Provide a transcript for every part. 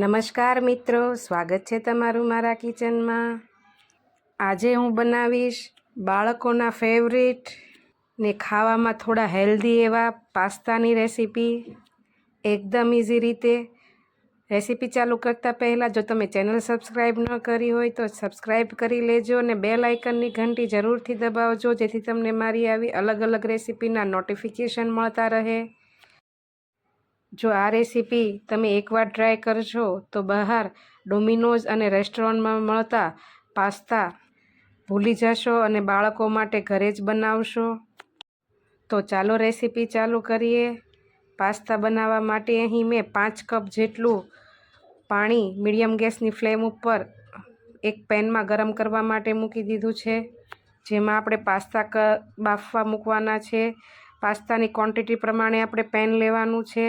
નમસ્કાર મિત્રો, સ્વાગત છે તમારું મારા કિચનમાં. આજે હું બનાવીશ બાળકોના ફેવરિટ ને ખાવામાં થોડા હેલ્ધી એવા પાસ્તાની રેસીપી એકદમ ઇઝી રીતે. રેસીપી ચાલુ કરતાં પહેલાં જો તમે ચેનલ સબસ્ક્રાઈબ ન કરી હોય તો સબસ્ક્રાઈબ કરી લેજો અને બેલ આઇકનની ઘંટી જરૂરથી દબાવજો, જેથી તમને મારી આવી અલગ અલગ રેસીપીના નોટિફિકેશન મળતા રહે. જો આ રેસીપી તમે એકવાર ટ્રાય કરશો તો બહાર ડોમિનોઝ અને રેસ્ટોરન્ટમાં મળતા પાસ્તા ભૂલી જશો અને બાળકો માટે ઘરે જ બનાવશો. તો ચાલો રેસીપી ચાલુ કરીએ. પાસ્તા બનાવવા માટે અહીં મેં પાંચ કપ જેટલું પાણી મીડિયમ ગેસની ફ્લેમ ઉપર એક પેનમાં ગરમ કરવા માટે મૂકી દીધું છે. જેમાં આપણે પાસ્તા બાફવા મૂકવાના છે. પાસ્તાની ક્વોન્ટિટી પ્રમાણે આપણે પેન લેવાનું છે.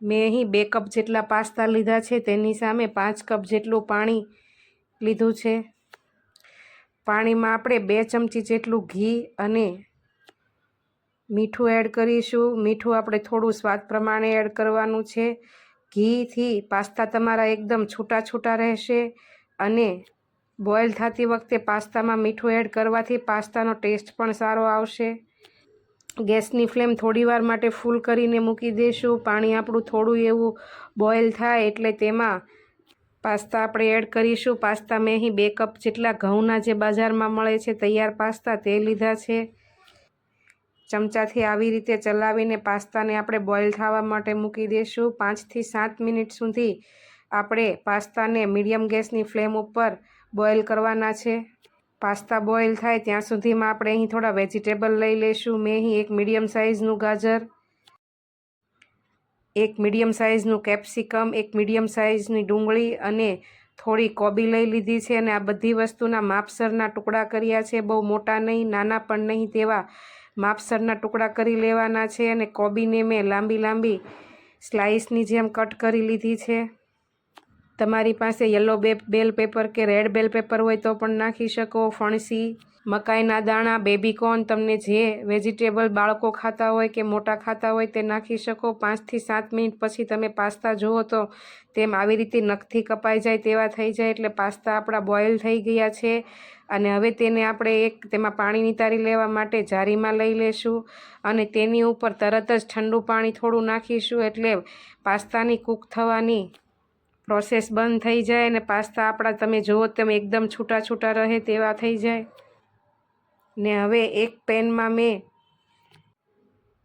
મેં અહીં બે કપ જેટલા પાસ્તા લીધા છે, તેની સામે પાંચ કપ જેટલું પાણી લીધું છે. પાણીમાં આપણે બે ચમચી જેટલું ઘી અને મીઠું એડ કરીશું. મીઠું આપણે થોડું સ્વાદ પ્રમાણે એડ કરવાનું છે. ઘીથી પાસ્તા તમારા એકદમ છૂટા છૂટા રહેશે અને બોઇલ થતી વખતે પાસ્તામાં મીઠું એડ કરવાથી પાસ્તાનો ટેસ્ટ પણ સારો આવશે. ગેસની ફ્લેમ થોડીવાર માટે ફૂલ કરીને મૂકી દઈશું પાણી આપણું થોડું એવું બોઇલ થાય એટલે તેમાં પાસ્તા આપણે એડ કરીશું. પાસ્તા મેં અહીં બે કપ જેટલા ઘઉંના જે બજારમાં મળે છે તૈયાર પાસ્તા તે લીધા છે. ચમચાથી આવી રીતે ચલાવીને પાસ્તાને આપણે બોઇલ થવા માટે મૂકી દઈશું પાંચથી સાત મિનિટ સુધી આપણે પાસ્તાને મીડિયમ ગેસની ફ્લેમ ઉપર બોઇલ કરવાના છે. પાસ્તા બોઇલ થાય ત્યાં સુધીમાં આપણે અહીં થોડા વેજીટેબલ લઈ લઈશું. મેં અહીં એક મીડિયમ સાઇઝનું ગાજર, એક મીડિયમ સાઇઝનું કેપ્સિકમ, એક મીડિયમ સાઇઝની ડુંગળી અને થોડી કોબી લઈ લીધી છે અને આ બધી વસ્તુના માપસરના ટુકડા કર્યા છે. બહુ મોટા નહીં, નાના પણ નહીં તેવા માપસરના ટુકડા કરી લેવાના છે અને કોબીને મેં લાંબી લાંબી સ્લાઇસની જેમ કટ કરી લીધી છે. તમારી પાસે યલો બે બેલ પેપર કે રેડ બેલ પેપર હોય તો પણ નાખી શકો. ફણસી, મકાઈના દાણા બેબીકોર્ન તમને જે વેજીટેબલ બાળકો ખાતા હોય કે મોટા ખાતા હોય તે નાખી શકો. પાંચથી સાત મિનિટ પછી તમે પાસ્તા જુઓ તો તેમ આવી રીતે નખથી કપાઈ જાય તેવા થઈ જાય એટલે પાસ્તા આપણા બોઇલ થઈ ગયા છે. અને હવે તેને આપણે એક તેમાં પાણી નિતારી લેવા માટે જારીમાં લઈ લેશું અને તેની ઉપર તરત જ ઠંડુ પાણી થોડું નાખીશું એટલે પાસ્તાની કૂક થવાની પ્રોસેસ બંધ થઈ જાય અને પાસ્તા આપણા તમે જુઓ તમે એકદમ છૂટા છૂટા રહે તેવા થઈ જાય. ને હવે એક પેનમાં મેં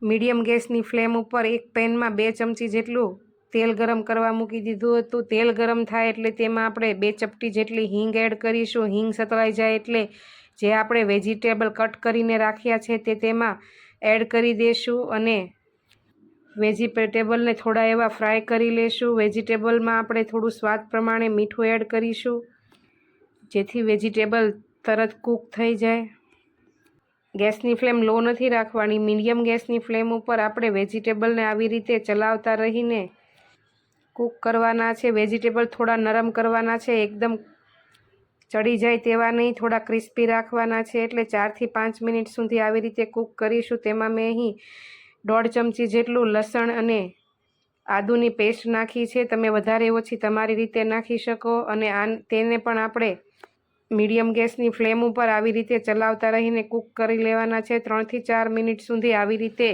મીડિયમ ગેસની ફ્લેમ ઉપર એક પેનમાં બે ચમચી જેટલું તેલ ગરમ કરવા મૂકી દીધું હતું. તેલ ગરમ થાય એટલે તેમાં આપણે બે ચપટી જેટલી હિંગ એડ કરીશું. હિંગ સતળાઈ જાય એટલે જે આપણે વેજીટેબલ કટ કરીને રાખ્યા છે તે તેમાં એડ કરી દઈશું અને વેજીટેબલને થોડા એવા ફ્રાય કરી લેશું. વેજીટેબલમાં આપણે થોડું સ્વાદ પ્રમાણે મીઠું એડ કરીશું, જેથી વેજીટેબલ તરત કૂક થઈ જાય. ગેસની ફ્લેમ લો નથી રાખવાની. મીડિયમ ગેસની ફ્લેમ ઉપર આપણે વેજીટેબલને આવી રીતે ચલાવતા રહીને કૂક કરવાના છે. વેજીટેબલ થોડા નરમ કરવાના છે, એકદમ ચડી જાય તેવા નહીં, થોડા ક્રિસ્પી રાખવાના છે. એટલે ચારથી પાંચ મિનિટ સુધી આવી રીતે કૂક કરીશું. તેમાં મેં અહીં દોઢ ચમચી જેટલું લસણ અને આદુની પેસ્ટ નાખી છે. તમે વધારે ઓછી તમારી રીતે નાખી શકો અને આ તેને પણ આપણે મીડિયમ ગેસની ફ્લેમ ઉપર આવી રીતે ચલાવતા રહીને કૂક કરી લેવાના છે. ત્રણથી ચાર મિનિટ સુધી આવી રીતે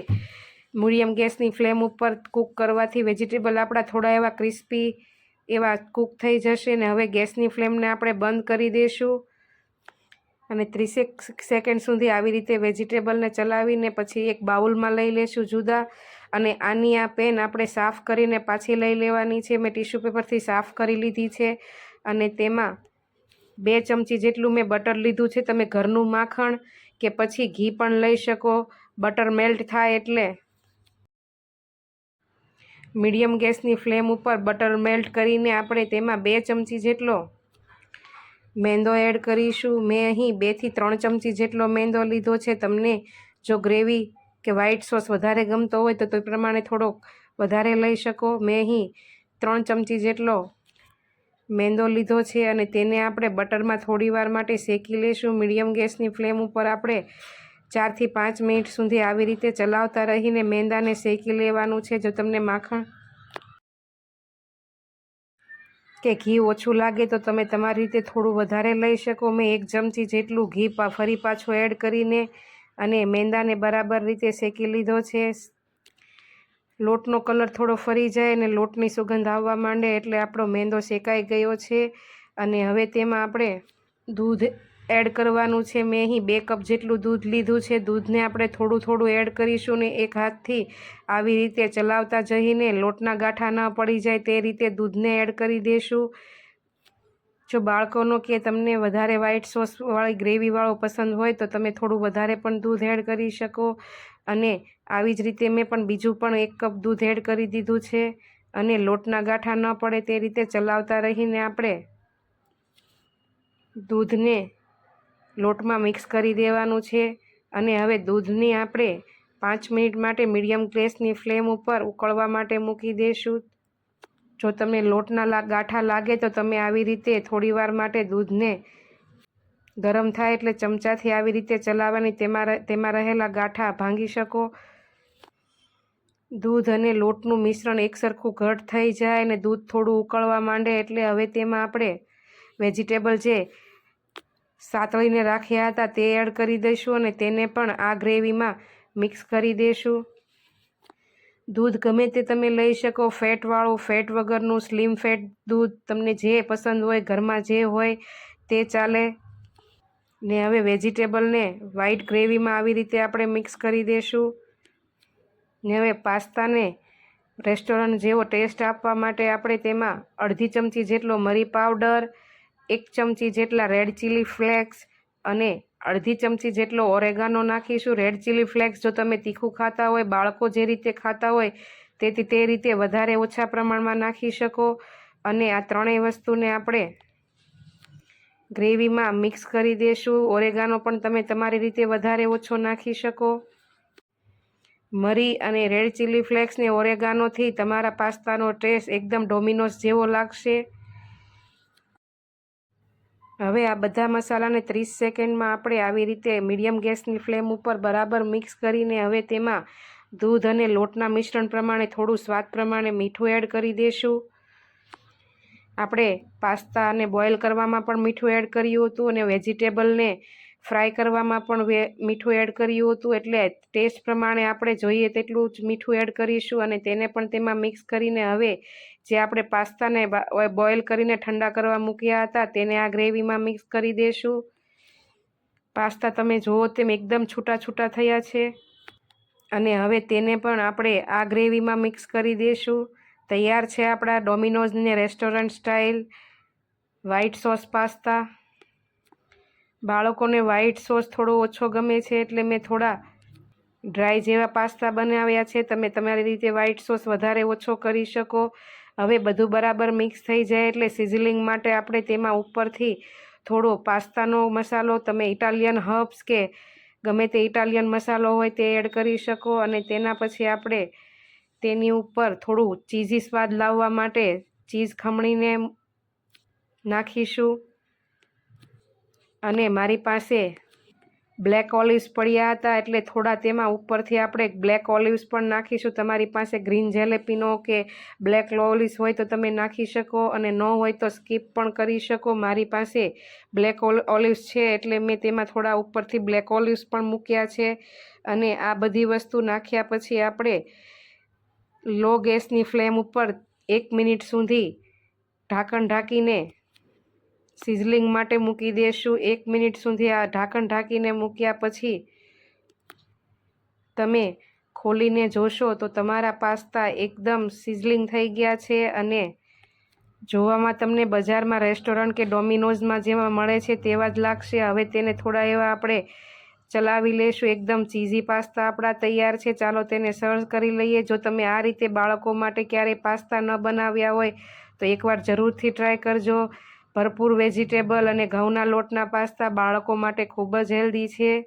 મીડિયમ ગેસની ફ્લેમ ઉપર કૂક કરવાથી વેજીટેબલ આપણા થોડા એવા ક્રિસ્પી એવા કૂક થઈ જશે ને હવે ગેસની ફ્લેમને આપણે બંધ કરી દઈશું અને ત્રીસેક સેકન્ડ સુધી આવી રીતે વેજીટેબલને ચલાવીને પછી એક બાઉલમાં લઈ લેશું જુદા અને આની આ પેન આપણે સાફ કરીને પાછી લઈ લેવાની છે. મેં ટીશ્યુ પેપરથી સાફ કરી લીધી છે અને તેમાં બે ચમચી જેટલું મેં બટર લીધું છે. તમે ઘરનું માખણ કે પછી ઘી પણ લઈ શકો. બટર મેલ્ટ થાય એટલે મીડિયમ ગેસની ફ્લેમ ઉપર બટર મેલ્ટ કરીને આપણે તેમાં બે ચમચી જેટલો મેંદો એડ કરીશું. મેં અહીં બેથી ત્રણ ચમચી જેટલો મેંદો લીધો છે. તમને જો ગ્રેવી કે વ્હાઈટ સોસ વધારે ગમતો હોય તો તે પ્રમાણે થોડોક વધારે લઈ શકો. મેં અહીં ત્રણ ચમચી જેટલો મેંદો લીધો છે અને તેને આપણે બટરમાં થોડીવાર માટે શેકી લઈશું મીડિયમ ગેસની ફ્લેમ ઉપર આપણે ચારથી પાંચ મિનિટ સુધી આવી રીતે ચલાવતા રહીને મેંદાને શેકી લેવાનું છે. જો તમને માખણ કે ઘી ઓછું લાગે તો તમે તમારી રીતે થોડું વધારે લઈ શકો. મેં એક ચમચી જેટલું ઘી ફરી પાછું એડ કરીને અને મેંદાને બરાબર રીતે શેકી લીધો છે. લોટનો કલર થોડો ફરી જાય અને લોટની સુગંધ આવવા માંડે એટલે આપણો મેંદો શેકાઈ ગયો છે. અને હવે તેમાં આપણે દૂધ એડ કરવાનું છે. મેં અહીં બે કપ જેટલું દૂધ લીધું છે, દૂધને આપણે થોડું થોડું એડ કરીશું ને એક હાથથી આવી રીતે ચલાવતા જઈને લોટના ગાંઠા ન પડી જાય તે રીતે દૂધને એડ કરી દઈશું જો બાળકોનો કે તમને વધારે વ્હાઇટ સોસવાળી ગ્રેવીવાળો પસંદ હોય તો તમે થોડું વધારે પણ દૂધ એડ કરી શકો. અને આવી જ રીતે મેં પણ બીજું પણ એક કપ દૂધ એડ કરી દીધું છે. અને લોટના ગાંઠા ન પડે તે રીતે ચલાવતા રહીને આપણે દૂધને લોટમાં મિક્સ કરી દેવાનું છે અને હવે દૂધની આપણે પાંચ મિનિટ માટે મીડિયમ ગેસની ફ્લેમ ઉપર ઉકળવા માટે મૂકી દઈશું જો તમને લોટના ગાંઠા લાગે તો તમે આવી રીતે થોડીવાર માટે દૂધને ગરમ થાય એટલે ચમચાથી આવી રીતે ચલાવવાની તેમાં તેમાં રહેલા ગાંઠા ભાંગી શકો. દૂધ અને લોટનું મિશ્રણ એકસરખું ઘટ થઈ જાય અને દૂધ થોડું ઉકળવા માંડે એટલે હવે તેમાં આપણે વેજીટેબલ જે સાતળીને રાખ્યા હતા, તે એડ કરી દઈશું અને તેને પણ આ ગ્રેવીમાં મિક્સ કરી દઈશું દૂધ ગમે તે તમે લઈ શકો, ફેટવાળું ફેટ વગરનું સ્લિમ ફેટ દૂધ તમને જે પસંદ હોય, ઘરમાં જે હોય તે ચાલે. ને હવે વેજીટેબલને વ્હાઈટ ગ્રેવીમાં આવી રીતે આપણે મિક્સ કરી દઈશું ને હવે પાસ્તાને રેસ્ટોરન્ટ જેવો ટેસ્ટ આપવા માટે આપણે તેમાં અડધી ચમચી જેટલો મરી પાવડર એક ચમચી જેટલા રેડ ચીલી ફ્લેક્સ અને અડધી ચમચી જેટલો ઓરેગાનો નાખીશું. રેડ ચીલી ફ્લેક્સ જો તમે તીખું ખાતા હોય, બાળકો જે રીતે ખાતા હોય, તેથી તે રીતે વધારે ઓછા પ્રમાણમાં નાખી શકો. અને આ ત્રણેય વસ્તુને આપણે ગ્રેવીમાં મિક્સ કરી દઈશું ઓરેગાનો પણ તમે તમારી રીતે વધારે ઓછો નાખી શકો. મરી અને રેડ ચીલી ફ્લેક્સ ને ઓરેગાનોથી તમારા પાસ્તાનો ટેસ્ટ એકદમ ડોમિનોસ જેવો લાગશે. હવે આ બધા મસાલાને ત્રીસ સેકન્ડમાં આપણે આવી રીતે મીડિયમ ગેસની ફ્લેમ ઉપર બરાબર મિક્સ કરીને હવે તેમાં દૂધ અને લોટના મિશ્રણ પ્રમાણે થોડું સ્વાદ પ્રમાણે મીઠું એડ કરી દઈશું આપણે પાસ્તા અને બોઇલ કરવામાં પણ મીઠું એડ કર્યું હતું અને વેજીટેબલને ફ્રાય કરવામાં પણ મીઠું એડ કર્યું હતું એટલે ટેસ્ટ પ્રમાણે આપણે જોઈએ તેટલું જ મીઠું એડ કરીશું અને તેને પણ તેમાં મિક્સ કરીને હવે જે આપણે પાસ્તાને બોઇલ કરીને ઠંડા કરવા મૂક્યા હતા, તેને આ ગ્રેવીમાં મિક્સ કરી દઈશું પાસ્તા તમે જુઓ તેમ એકદમ છૂટા છૂટા થયા છે. અને હવે તેને પણ આપણે આ ગ્રેવીમાં મિક્સ કરી દઈશું તૈયાર છે આપણા ડોમિનોઝને restaurant style white sauce pasta. બાળકોને વ્હાઈટ સોસ થોડો ઓછો ગમે છે એટલે મેં થોડા ડ્રાય જેવા પાસ્તા બનાવ્યા છે. તમે તમારી રીતે વ્હાઈટ સોસ વધારે ઓછો કરી શકો. હવે બધું બરાબર મિક્સ થઈ જાય એટલે સિઝલિંગ માટે આપણે તેમાં ઉપરથી થોડો પાસ્તાનો મસાલો, તમે ઇટાલિયન હર્બ્સ કે ગમે તે ઇટાલિયન મસાલો હોય તે એડ કરી શકો અને તેના પછી આપણે તેની ઉપર થોડું ચીઝી સ્વાદ લાવવા માટે ચીઝ ખમણીને નાખીશું. અને મારી પાસે બ્લેક ઓલિવ્સ પડ્યા હતા એટલે થોડા તેમાં ઉપરથી આપણે બ્લેક ઓલિવ્સ પણ નાખીશું. તમારી પાસે ગ્રીન જેલેપીનો કે બ્લેક ઓલિવ્સ હોય તો તમે નાખી શકો અને ન હોય તો સ્કીપ પણ કરી શકો. મારી પાસે બ્લેક ઓલિવ્સ છે એટલે મેં તેમાં થોડા ઉપરથી બ્લેક ઓલિવ્સ પણ મૂક્યા છે અને આ બધી વસ્તુ નાખ્યા પછી આપણે લો ગેસની ફ્લેમ ઉપર એક મિનિટ સુધી ઢાંકણ ઢાંકીને સિઝલિંગ માટે મૂકી દઈશું એક મિનિટ સુધી આ ઢાંકણ ઢાંકીને મૂક્યા પછી તમે ખોલીને જોશો તો તમારા પાસ્તા એકદમ સિઝલિંગ થઈ ગયા છે અને જોવામાં તમને બજારમાં રેસ્ટોરન્ટ કે ડોમિનોઝમાં જેમાં મળે છે તેવા જ લાગશે. હવે તેને થોડા એવા આપણે ચલાવી લેશું. એકદમ ચીઝી પાસ્તા આપણા તૈયાર છે. ચાલો તેને સર્વ કરી લઈએ. જો તમે આ રીતે બાળકો માટે ક્યારેય પાસ્તા ન બનાવ્યા હોય તો એકવાર જરૂરથી ટ્રાય કરજો. ભરપૂર વેજીટેબલ અને ઘઉંના લોટના પાસ્તા બાળકો માટે ખૂબ જ હેલ્ધી છે.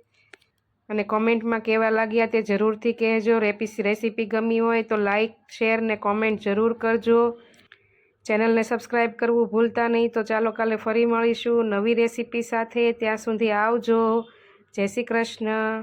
અને કોમેન્ટમાં કેવા લાગ્યા તે જરૂરથી કહેજો. રેપી રેસીપી ગમી હોય તો લાઇક શેર ને કોમેન્ટ જરૂર કરજો. ચેનલને સબસ્ક્રાઈબ કરવું ભૂલતા નહીં. તો ચાલો કાલે ફરી મળીશું નવી રેસીપી સાથે. ત્યાં સુધી આવજો. જય શ્રી કૃષ્ણ.